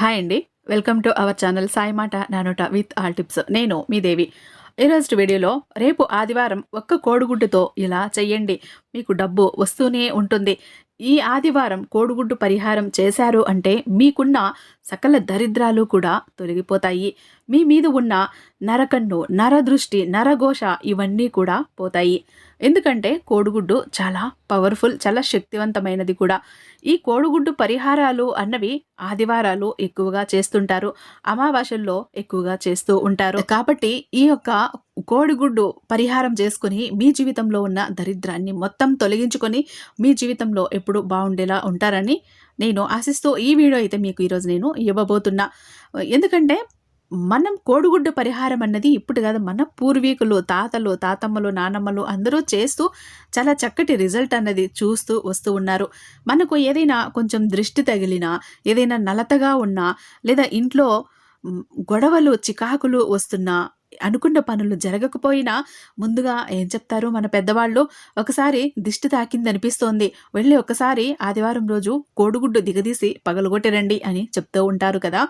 Hi అండి. Welcome to our channel Sai మాట నానోట విత్ ఆల్ టిప్స్. నేను మీ దేవి. ఈరోజు వీడియోలో రేపు ఆదివారం ఒక్క కోడిగుడ్డుతో ఇలా చెయ్యండి. మీకు డబ్బు వస్తూనే ఉంటుంది. ఈ ఆదివారం కోడిగుడ్డు పరిహారం చేశారు అంటే మీకున్న సకల దరిద్రాలు కూడా తొలగిపోతాయి. మీ మీద ఉన్న నరకన్ను నరదృష్టి నరఘోష ఇవన్నీ కూడా పోతాయి. ఎందుకంటే కోడిగుడ్డు చాలా పవర్ఫుల్ చాలా శక్తివంతమైనది కూడా. ఈ కోడిగుడ్డు పరిహారాలు అన్నవి ఆదివారాలు ఎక్కువగా చేస్తుంటారు. అమావాస్యల్లో ఎక్కువగా చేస్తూ ఉంటారు. కాబట్టి ఈ యొక్క కోడిగుడ్డు పరిహారం చేసుకుని మీ జీవితంలో ఉన్న దరిద్రాన్ని మొత్తం తొలగించుకొని మీ జీవితంలో ఎప్పుడు బాగుండేలా ఉంటారని నేను ఆశిస్తూ ఈ వీడియో అయితే మీకు ఈరోజు నేను ఇవ్వబోతున్నా. ఎందుకంటే మనం కోడిగుడ్డు పరిహారం అన్నది ఇప్పుడు కాదు మన పూర్వీకులు తాతలు తాతమ్మలు నానమ్మలు అందరూ చేస్తూ చాలా చక్కటి రిజల్ట్ అన్నది చూస్తూ వస్తూ ఉన్నారు. మనకు ఏదైనా కొంచెం దృష్టి తగిలినా ఏదైనా నలతగా ఉన్నా లేదా ఇంట్లో గొడవలు చికాకులు వస్తున్నా అనుకున్న పనులు జరగకపోయినా ముందుగా ఏం చెప్తారు మన పెద్దవాళ్ళు? ఒకసారి దిష్టి తాకిందనిపిస్తోంది. వెళ్ళి ఒకసారి ఆదివారం రోజు కోడిగుడ్డు దిగదీసి పగలగొట్టిరండి అని చెప్తూ ఉంటారు కదా.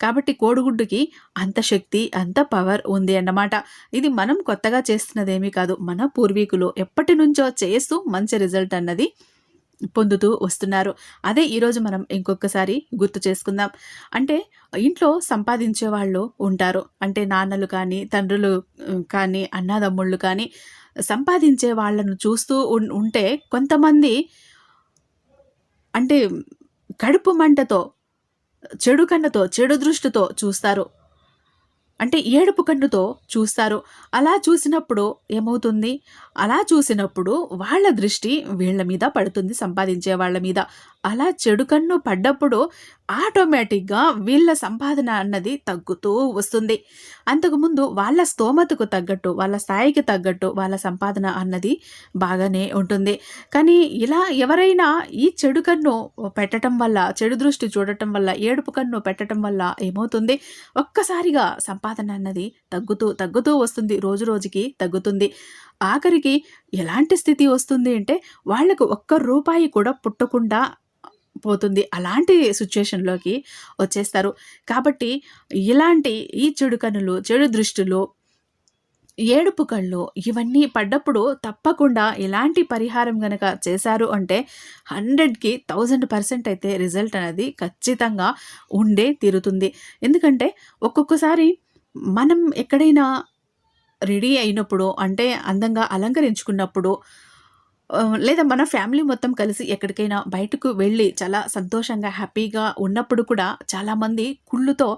కాబట్టి కోడిగుడ్డుకి అంత శక్తి అంత పవర్ ఉంది అన్నమాట. ఇది మనం కొత్తగా చేస్తున్నదేమీ కాదు. మన పూర్వీకులు ఎప్పటి నుంచో చేస్తూ మంచి రిజల్ట్ అన్నది పొందుతూ వస్తున్నారు. అదే ఈరోజు మనం ఇంకొకసారి గుర్తు చేసుకుందాం. అంటే ఇంట్లో సంపాదించే వాళ్ళు ఉంటారు. అంటే నాన్నలు కానీ తండ్రులు కానీ అన్నదమ్ముళ్ళు కానీ సంపాదించే వాళ్ళను చూస్తూ ఉంటే కొంతమంది అంటే కడుపు మంటతో చెడు కన్నతో చెడు దృష్టితో చూస్తారు. అంటే ఏడుపు కన్నుతో చూస్తారు. అలా చూసినప్పుడు ఏమవుతుంది? అలా చూసినప్పుడు వాళ్ళ దృష్టి వీళ్ళ మీద పడుతుంది సంపాదించే వాళ్ళ మీద. అలా చెడు కన్ను పడ్డప్పుడు ఆటోమేటిక్గా వీళ్ళ సంపాదన అన్నది తగ్గుతూ వస్తుంది. అంతకుముందు వాళ్ళ స్తోమతకు తగ్గట్టు వాళ్ళ స్థాయికి తగ్గట్టు వాళ్ళ సంపాదన అన్నది బాగానే ఉంటుంది. కానీ ఇలా ఎవరైనా ఈ చెడు కన్ను పెట్టడం వల్ల చెడు దృష్టి చూడటం వల్ల ఏడుపు కన్ను పెట్టడం వల్ల ఏమవుతుంది? ఒక్కసారిగా సంపాదన అన్నది తగ్గుతూ తగ్గుతూ వస్తుంది. రోజు రోజుకి తగ్గుతుంది. ఆఖరికి ఎలాంటి స్థితి వస్తుంది అంటే వాళ్ళకు ఒక్క రూపాయి కూడా పుట్టకుండా పోతుంది. అలాంటి సిచ్యుయేషన్లోకి వచ్చేస్తారు. కాబట్టి ఇలాంటి ఈ చెడు కనులు చెడు దృష్టిలు ఏడుపు కళ్ళు ఇవన్నీ పడ్డప్పుడు తప్పకుండా ఎలాంటి పరిహారం గనక చేశారు అంటే హండ్రెడ్కి థౌజండ్ పర్సెంట్ అయితే రిజల్ట్ అనేది ఖచ్చితంగా ఉండే తీరుతుంది. ఎందుకంటే ఒక్కొక్కసారి మనం ఎక్కడైనా రెడీ అయినప్పుడు అంటే అందంగా అలంకరించుకున్నప్పుడు లేదా మన ఫ్యామిలీ మొత్తం కలిసి ఎక్కడికైనా బయటకు వెళ్ళి చాలా సంతోషంగా హ్యాపీగా ఉన్నప్పుడు కూడా చాలామంది కుళ్ళుతో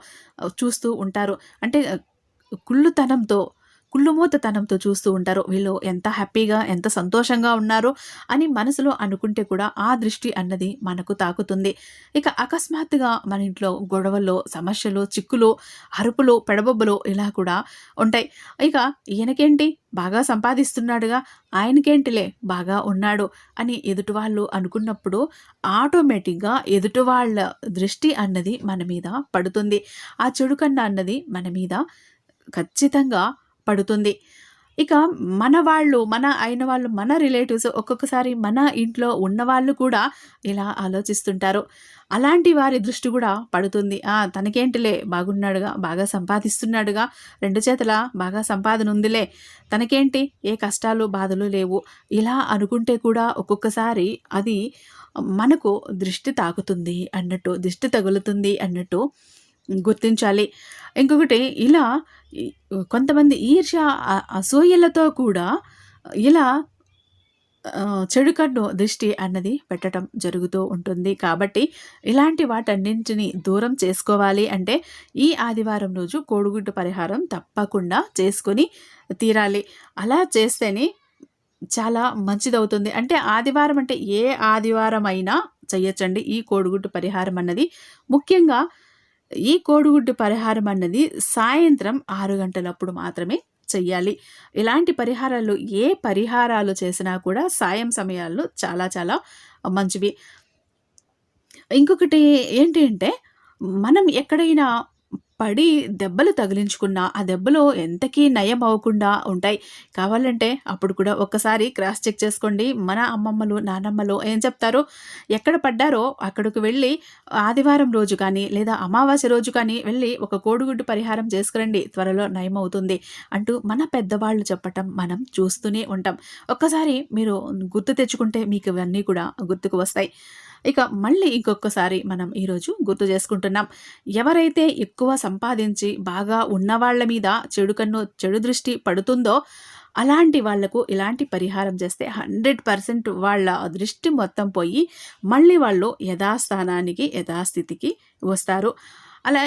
చూస్తూ ఉంటారు. అంటే కుళ్ళుతనంతో కుళ్ళుమూతతనంతో చూస్తూ ఉంటారు. వీళ్ళు ఎంత హ్యాపీగా ఎంత సంతోషంగా ఉన్నారో అని మనసులో అనుకుంటే కూడా ఆ దృష్టి అన్నది మనకు తాకుతుంది. ఇక అకస్మాత్తుగా మన ఇంట్లో గొడవలు సమస్యలు చిక్కులు అరుపులు పెడబొబ్బలు ఇలా కూడా ఉంటాయి. ఇక ఈయనకేంటి? బాగా సంపాదిస్తున్నాడుగా. ఆయనకేంటిలే? బాగా ఉన్నాడు అని ఎదుటివాళ్ళు అనుకున్నప్పుడు ఆటోమేటిక్గా ఎదుటివాళ్ళ దృష్టి అన్నది మన మీద పడుతుంది. ఆ చెడు కన్నా అన్నది మన మీద ఖచ్చితంగా పడుతుంది. ఇక మన వాళ్ళు మన అయిన వాళ్ళు మన రిలేటివ్స్ ఒక్కొక్కసారి మన ఇంట్లో ఉన్నవాళ్ళు కూడా ఇలా ఆలోచిస్తుంటారు. అలాంటి వారి దృష్టి కూడా పడుతుంది. తనకేంటిలే బాగున్నాడుగా బాగా సంపాదిస్తున్నాడుగా రెండు చేతల బాగా సంపాదన ఉందిలే. తనకేంటి? ఏ కష్టాలు బాధలు లేవు. ఇలా అనుకుంటే కూడా ఒక్కొక్కసారి అది మనకు దృష్టి తాకుతుంది అన్నట్టు దృష్టి తగులుతుంది అన్నట్టు గుర్తించాలి. ఇంకొకటి ఇలా కొంతమంది ఈర్ష అసూయలతో కూడా ఇలా చెడు కన్ను దృష్టి అన్నది పెట్టడం జరుగుతూ ఉంటుంది. కాబట్టి ఇలాంటి వాటన్నింటిని దూరం చేసుకోవాలి అంటే ఈ ఆదివారం రోజు కోడిగుడ్డు పరిహారం తప్పకుండా చేసుకొని తీరాలి. అలా చేస్తేనే చాలా మంచిదవుతుంది. అంటే ఆదివారం అంటే ఏ ఆదివారం అయినా చేయొచ్చండి ఈ కోడిగుడ్డు పరిహారం అన్నది. ముఖ్యంగా ఈ కోడిగుడ్డు పరిహారం అన్నది సాయంత్రం ఆరు గంటలప్పుడు మాత్రమే చెయ్యాలి. ఇలాంటి పరిహారాలు ఏ పరిహారాలు చేసినా కూడా సాయం సమయాల్లో చాలా చాలా మంచివి. ఇంకొకటి ఏంటి అంటే మనం ఎక్కడైనా పడి దెబ్బలు తగిలించుకున్నా ఆ దెబ్బలు ఎంతకీ నయం అవ్వకుండా ఉంటాయి. కావాలంటే అప్పుడు కూడా ఒక్కసారి క్రాస్ చెక్ చేసుకోండి. మన అమ్మమ్మలు, నానమ్మలు ఏం చెప్తారు? ఎక్కడ పడ్డారో అక్కడికి వెళ్ళి ఆదివారం రోజు కానీ, లేదా అమావాస్య రోజు కానీ వెళ్ళి ఒక కోడిగుడ్డు పరిహారం చేసుకురండి. త్వరలో నయం అవుతుంది అంటూ మన పెద్దవాళ్ళు చెప్పటం మనం చూస్తూనే ఉంటాం. ఒక్కసారి మీరు గుర్తు తెచ్చుకుంటే మీకు ఇవన్నీ కూడా గుర్తుకు వస్తాయి. ఇక మళ్ళీ ఇంకొకసారి మనం ఈరోజు గుర్తు చేసుకుంటున్నాం. ఎవరైతే ఎక్కువ సంపాదించి బాగా ఉన్నవాళ్ళ మీద చెడు కన్ను, చెడు దృష్టి పడుతుందో అలాంటి వాళ్ళకు ఇలాంటి పరిహారం చేస్తే 100% వాళ్ళ దృష్టి మొత్తం పోయి మళ్ళీ వాళ్ళు యథాస్థానానికి, యథాస్థితికి వస్తారు. అలా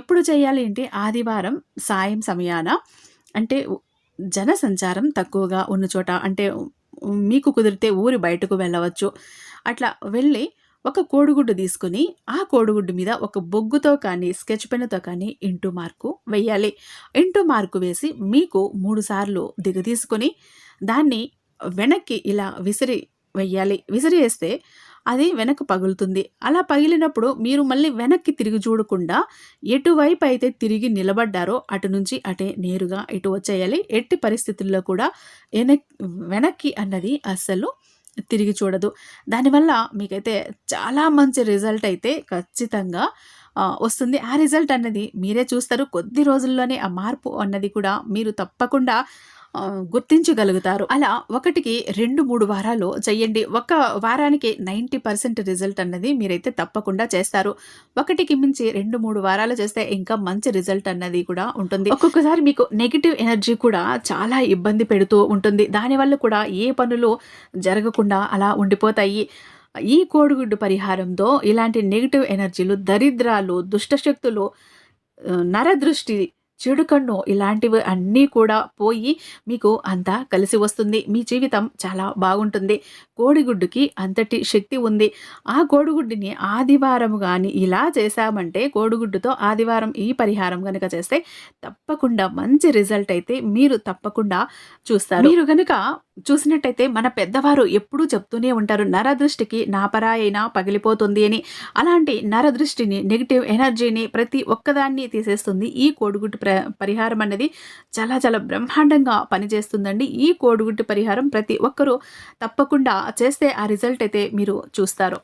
ఎప్పుడు చేయాలి అంటే ఆదివారం సాయం సమయాన అంటే జనసంచారం తక్కువగా ఉన్న చోట అంటే మీకు కుదిరితే ఊరి బయటకు వెళ్ళవచ్చు. అట్లా వెళ్ళి ఒక కోడిగుడ్డు తీసుకొని, ఆ కోడిగుడ్డు మీద ఒక బొగ్గుతో కానీ, స్కెచ్ పెన్నుతో కానీ ఇంటూ మార్కు వెయ్యాలి. ఇంటూ మార్కు వేసి మీకు మూడు సార్లు దిగదీసుకొని, దాన్ని వెనక్కి ఇలా విసిరి వెయ్యాలి. విసిరేస్తే అది వెనక్కి పగులుతుంది. అలా పగిలినప్పుడు మీరు మళ్ళీ వెనక్కి తిరిగి చూడకుండా ఎటువైపు అయితే తిరిగి నిలబడ్డారో అటు నుంచి అటే నేరుగా ఇటు వచ్చేయాలి. ఎట్టి పరిస్థితుల్లో కూడా ఎనక్ వెనక్కి అన్నది అస్సలు తిరిగి చూడదు. దానివల్ల మీకైతే చాలా మంచి రిజల్ట్ అయితే ఖచ్చితంగా వస్తుంది. ఆ రిజల్ట్ అన్నది మీరే చూస్తారు. కొద్ది రోజుల్లోనే ఆ మార్పు అన్నది కూడా మీరు తప్పకుండా గుర్తించగలుగుతారు. అలా ఒకటికి 2, 3 వారాలు చెయ్యండి. ఒక వారానికి 90% రిజల్ట్ అన్నది మీరైతే తప్పకుండా చేస్తారు. ఒకటికి మించి 2, 3 వారాలు చేస్తే ఇంకా మంచి రిజల్ట్ అన్నది కూడా ఉంటుంది. ఒక్కొక్కసారి మీకు నెగిటివ్ ఎనర్జీ కూడా చాలా ఇబ్బంది పెడుతూ ఉంటుంది. దానివల్ల కూడా ఏ పనులు జరగకుండా అలా ఉండిపోతాయి. ఈ కోడిగుడ్డు పరిహారంతో ఇలాంటి నెగిటివ్ ఎనర్జీలు, దరిద్రాలు, దుష్టశక్తులు, నరదృష్టి, చెడు కన్ను ఇలాంటివి అన్నీ కూడా పోయి మీకు అంతా కలిసి వస్తుంది. మీ జీవితం చాలా బాగుంటుంది. కోడిగుడ్డుకి అంతటి శక్తి ఉంది. ఆ కోడిగుడ్డుని ఆదివారం కానీ ఇలా చేశామంటే కోడిగుడ్డుతో ఆదివారం ఈ పరిహారం కనుక చేస్తే తప్పకుండా మంచి రిజల్ట్ అయితే మీరు తప్పకుండా చూస్తారు. మీరు కనుక చూసినట్టయితే మన పెద్దవారు ఎప్పుడూ చెప్తూనే ఉంటారు. నరదృష్టికి నాపరాయైనా పగిలిపోతుంది అని. అలాంటి నరదృష్టిని, నెగిటివ్ ఎనర్జీని ప్రతి ఒక్కదాన్ని తీసేస్తుంది ఈ కోడిగుడ్డు ప్ర పరిహారం అన్నది చాలా చాలా బ్రహ్మాండంగా పనిచేస్తుందండి. ఈ కోడిగుడ్డు పరిహారం ప్రతి ఒక్కరూ తప్పకుండా చేస్తే ఆ రిజల్ట్ అయితే మీరు చూస్తారు.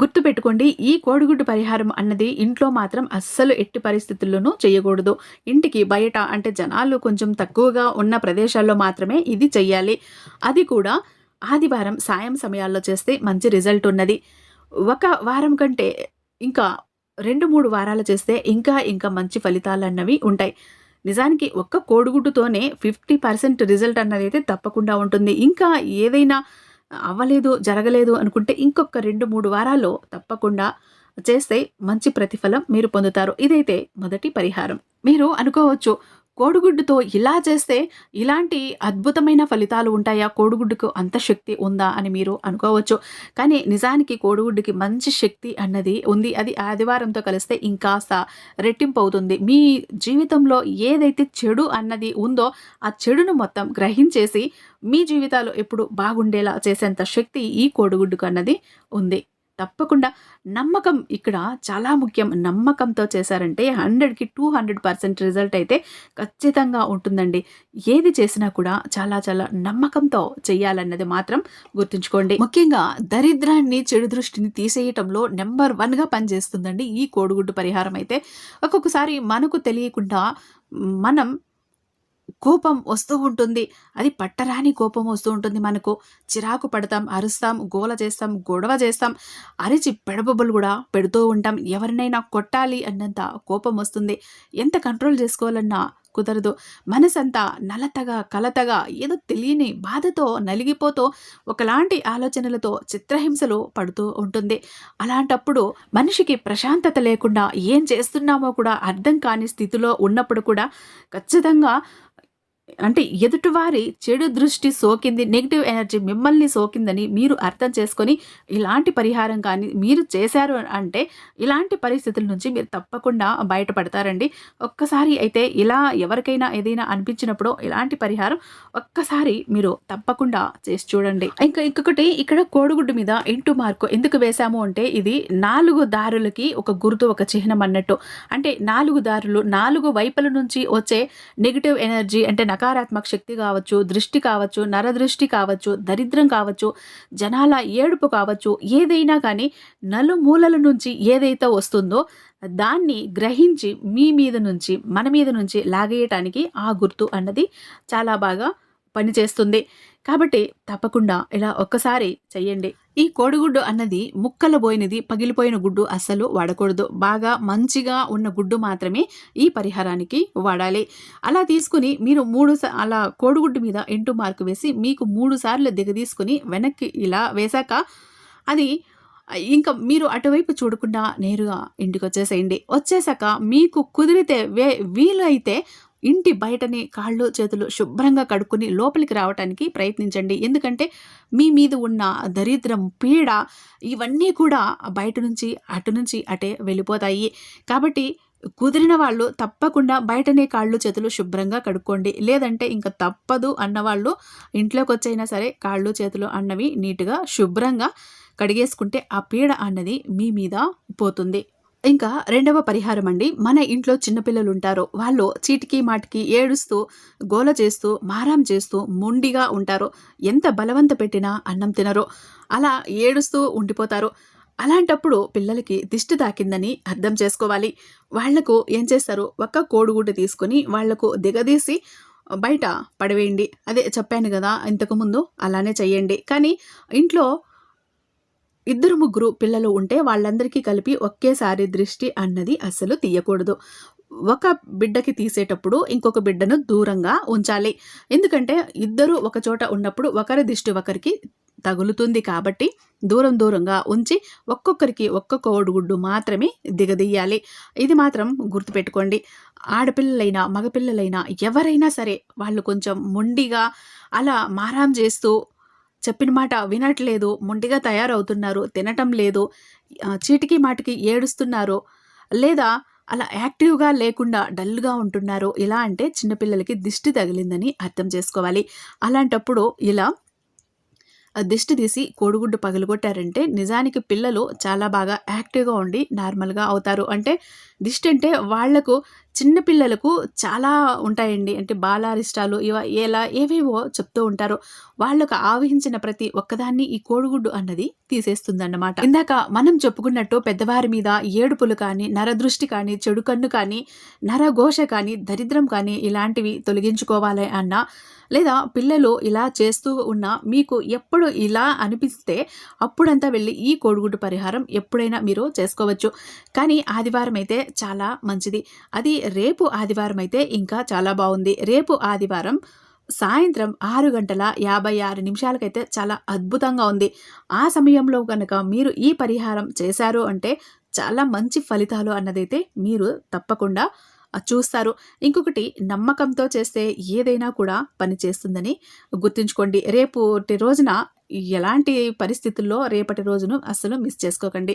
గుర్తుపెట్టుకోండి ఈ కోడిగుడ్డు పరిహారం అన్నది ఇంట్లో మాత్రం అస్సలు ఎట్టి పరిస్థితుల్లోనూ చేయకూడదు. ఇంటికి బయట అంటే జనాలు కొంచెం తక్కువగా ఉన్న ప్రదేశాల్లో మాత్రమే ఇది చెయ్యాలి. అది కూడా ఆదివారం సాయం సమయాల్లో చేస్తే మంచి రిజల్ట్ ఉన్నది. ఒక వారం కంటే ఇంకా 2, 3 వారాలు చేస్తే ఇంకా ఇంకా మంచి ఫలితాలు అన్నవి ఉంటాయి. నిజానికి ఒక్క కోడిగుడ్డుతోనే 50% రిజల్ట్ అన్నదైతే తప్పకుండా ఉంటుంది. ఇంకా ఏదైనా అవ్వలేదు, జరగలేదు అనుకుంటే ఇంకొక 2, 3 వారాల్లో తప్పకుండా చేస్తే మంచి ప్రతిఫలం మీరు పొందుతారు. ఇదైతే మొదటి పరిహారం. మీరు అనుకోవచ్చు కోడిగుడ్డుతో ఇలా చేస్తే ఇలాంటి అద్భుతమైన ఫలితాలు ఉంటాయా? కోడిగుడ్డుకు అంత శక్తి ఉందా? అని మీరు అనుకోవచ్చు. కానీ నిజానికి కోడిగుడ్డుకి మంచి శక్తి అన్నది ఉంది. అది ఆదివారంతో కలిస్తే ఇంకాస్త రెట్టింపు అవుతుంది. మీ జీవితంలో ఏదైతే చెడు అన్నది ఉందో ఆ చెడును మొత్తం గ్రహించేసి మీ జీవితాలు ఎప్పుడు బాగుండేలా చేసేంత శక్తి ఈ కోడిగుడ్డుకు అన్నది ఉంది. తప్పకుండా నమ్మకం ఇక్కడ చాలా ముఖ్యం. నమ్మకంతో చేశారంటే 100కి 200% రిజల్ట్ అయితే ఖచ్చితంగా ఉంటుందండి. ఏది చేసినా కూడా చాలా చాలా నమ్మకంతో చేయాలన్నది మాత్రం గుర్తుంచుకోండి. ముఖ్యంగా దరిద్రాన్ని, చెడు దృష్టిని తీసేయటంలో నెంబర్ వన్గా పనిచేస్తుందండి ఈ కోడిగుడ్డు పరిహారం అయితే. ఒక్కొక్కసారి మనకు తెలియకుండా మనం కోపం వస్తూ ఉంటుంది. అది పట్టరాని కోపం వస్తూ ఉంటుంది మనకు. చిరాకు పడతాం, అరుస్తాం, గోల చేస్తాం, గొడవ చేస్తాం. అరిచి పెడబొబ్బలు కూడా పెడుతూ ఉంటాం. ఎవరినైనా కొట్టాలి అన్నంత కోపం వస్తుంది. ఎంత కంట్రోల్ చేసుకోవాలన్నా కుదరదు. మనసంతా నలతగా, కలతగా ఏదో తెలియని బాధతో నలిగిపోతూ ఒకలాంటి ఆలోచనలతో చిత్రహింసలు పడుతూ ఉంటుంది. అలాంటప్పుడు మనిషికి ప్రశాంతత లేకుండా ఏం చేస్తున్నామో కూడా అర్థం కాని స్థితిలో ఉన్నప్పుడు కూడా ఖచ్చితంగా అంటే ఎదుటివారి చెడు దృష్టి సోకింది నెగిటివ్ ఎనర్జీ మిమ్మల్ని సోకిందని మీరు అర్థం చేసుకొని ఇలాంటి పరిహారం కానీ మీరు చేశారు అంటే ఇలాంటి పరిస్థితుల నుంచి మీరు తప్పకుండా బయటపడతారండి. ఒక్కసారి అయితే ఇలా ఎవరికైనా ఏదైనా అనిపించినప్పుడు ఇలాంటి పరిహారం ఒక్కసారి మీరు తప్పకుండా చేసి చూడండి. ఇంకా ఇంకొకటి ఇక్కడ కోడిగుడ్డు మీద ఇంటూ మార్కు ఎందుకు వేశాము అంటే ఇది నాలుగు దారులకి ఒక గుర్తు ఒక చిహ్నం అన్నట్టు. అంటే నాలుగు దారులు నాలుగు వైపుల నుంచి వచ్చే నెగిటివ్ ఎనర్జీ అంటే నాకు నకారాత్మక శక్తి కావచ్చు దృష్టి కావచ్చు నరదృష్టి కావచ్చు దరిద్రం కావచ్చు జనాల ఏడుపు కావచ్చు ఏదైనా కానీ నలుమూలల నుంచి ఏదైతే వస్తుందో దాన్ని గ్రహించి మీ మీద నుంచి మన మీద నుంచి లాగేయటానికి ఆ గుర్తు అన్నది చాలా బాగా పనిచేస్తుంది. కాబట్టి తప్పకుండా ఇలా ఒక్కసారి చెయ్యండి. ఈ కోడిగుడ్డు అన్నది ముక్కలు పోయినది పగిలిపోయిన గుడ్డు అస్సలు వాడకూడదు. బాగా మంచిగా ఉన్న గుడ్డు మాత్రమే ఈ పరిహారానికి వాడాలి. అలా తీసుకుని మీరు మూడు అలా కోడిగుడ్డు మీద ఎంటు మార్కు వేసి మీకు మూడు సార్లు దిగదీసుకుని వెనక్కి ఇలా వేశాక అది ఇంకా మీరు అటువైపు చూడకుండా నేరుగా ఇంటికి వచ్చేసేయండి వచ్చేసాక మీకు కుదిరితే వే వీలు అయితే ఇంటి బయటనే కాళ్ళు చేతులు శుభ్రంగా కడుక్కుని లోపలికి రావడానికి ప్రయత్నించండి. ఎందుకంటే మీ మీద ఉన్న దరిద్రం పీడ ఇవన్నీ కూడా బయట నుంచి అటు నుంచి అటే వెళ్ళిపోతాయి. కాబట్టి కుదిరిన వాళ్ళు తప్పకుండా బయటనే కాళ్ళు చేతులు శుభ్రంగా కడుక్కోండి. లేదంటే ఇంకా తప్పదు అన్నవాళ్ళు ఇంట్లోకి వచ్చైనా సరే కాళ్ళు చేతులు అన్నవి నీట్గా శుభ్రంగా కడిగేసుకుంటే ఆ పీడ అన్నది మీ మీద పోతుంది. ఇంకా రెండవ పరిహారం అండి. మన ఇంట్లో చిన్నపిల్లలు ఉంటారు వాళ్ళు చీటికి మాటికి ఏడుస్తూ గోల చేస్తూ మారాం చేస్తూ మొండిగా ఉంటారు. ఎంత బలవంత పెట్టినా అన్నం తినరు. అలా ఏడుస్తూ ఉండిపోతారు. అలాంటప్పుడు పిల్లలకి దిష్టి తాకిందని అర్థం చేసుకోవాలి. వాళ్ళకు ఏం చేస్తారు? ఒక్క కోడిగుడ్డు తీసుకొని వాళ్ళకు దిగదీసి బయట పడవేయండి. అదే చెప్పాను కదా ఇంతకుముందు అలానే చెయ్యండి. కానీ ఇంట్లో ఇద్దరు ముగ్గురు పిల్లలు ఉంటే వాళ్ళందరికీ కలిపి ఒకేసారి దృష్టి అన్నది అస్సలు తీయకూడదు. ఒక బిడ్డకి తీసేటప్పుడు ఇంకొక బిడ్డను దూరంగా ఉంచాలి. ఎందుకంటే ఇద్దరు ఒక చోట ఉన్నప్పుడు ఒకరి దిష్టి ఒకరికి తగులుతుంది కాబట్టి దూరం దూరంగా ఉంచి ఒక్కొక్కరికి ఒక్కొక్క కోడిగుడ్డు మాత్రమే దిగదీయాలి. ఇది మాత్రం గుర్తుపెట్టుకోండి. ఆడపిల్లలైనా మగపిల్లలైనా ఎవరైనా సరే వాళ్ళు కొంచెం మొండిగా అలా మారాం చేస్తూ చెప్పిన మాట వినట్లేదు మొండిగా తయారవుతున్నారు తినటం లేదు చీటికి మాటికి ఏడుస్తున్నారు లేదా అలా యాక్టివ్గా లేకుండా డల్గా ఉంటున్నారు ఇలా అంటే చిన్నపిల్లలకి దిష్టి తగిలిందని అర్థం చేసుకోవాలి. అలాంటప్పుడు ఇలా దిష్టి తీసి కోడిగుడ్డు పగలగొట్టారంటే నిజానికి పిల్లలు చాలా బాగా యాక్టివ్గా ఉండి నార్మల్గా అవుతారు. అంటే దిష్టి అంటే వాళ్ళకు చిన్నపిల్లలకు చాలా ఉంటాయండి. అంటే బాలారిష్టాలు ఇవ ఎలా ఏవేవో చెప్తూ ఉంటారు. వాళ్ళకు ఆవహించిన ప్రతి ఒక్కదాన్ని ఈ కోడిగుడ్డు అన్నది తీసేస్తుందన్నమాట. ఇందాక మనం చెప్పుకున్నట్టు పెద్దవారి మీద ఏడుపులు కానీ నరదృష్టి కానీ చెడు కన్ను కానీ నరఘోష కానీ దరిద్రం కానీ ఇలాంటివి తొలగించుకోవాలి అన్న లేదా పిల్లలు ఇలా చేస్తూ ఉన్న మీకు ఎప్పుడు ఇలా అనిపిస్తే అప్పుడంతా వెళ్ళి ఈ కోడిగుడ్డు పరిహారం ఎప్పుడైనా మీరు చేసుకోవచ్చు. కానీ ఆదివారం అయితే చాలా మంచిది. అది రేపు ఆదివారం అయితే ఇంకా చాలా బాగుంది. రేపు ఆదివారం సాయంత్రం ఆరు గంటల యాభై ఆరు నిమిషాలకైతే చాలా అద్భుతంగా ఉంది. ఆ సమయంలో కనుక మీరు ఈ పరిహారం చేశారు అంటే చాలా మంచి ఫలితాలు అన్నదైతే మీరు తప్పకుండా చూస్తారు. ఇంకొకటి నమ్మకంతో చేస్తే ఏదైనా కూడా పని చేస్తుందని గుర్తుంచుకోండి. రేపటి రోజున ఎలాంటి పరిస్థితుల్లో రేపటి రోజును అస్సలు మిస్ చేసుకోకండి.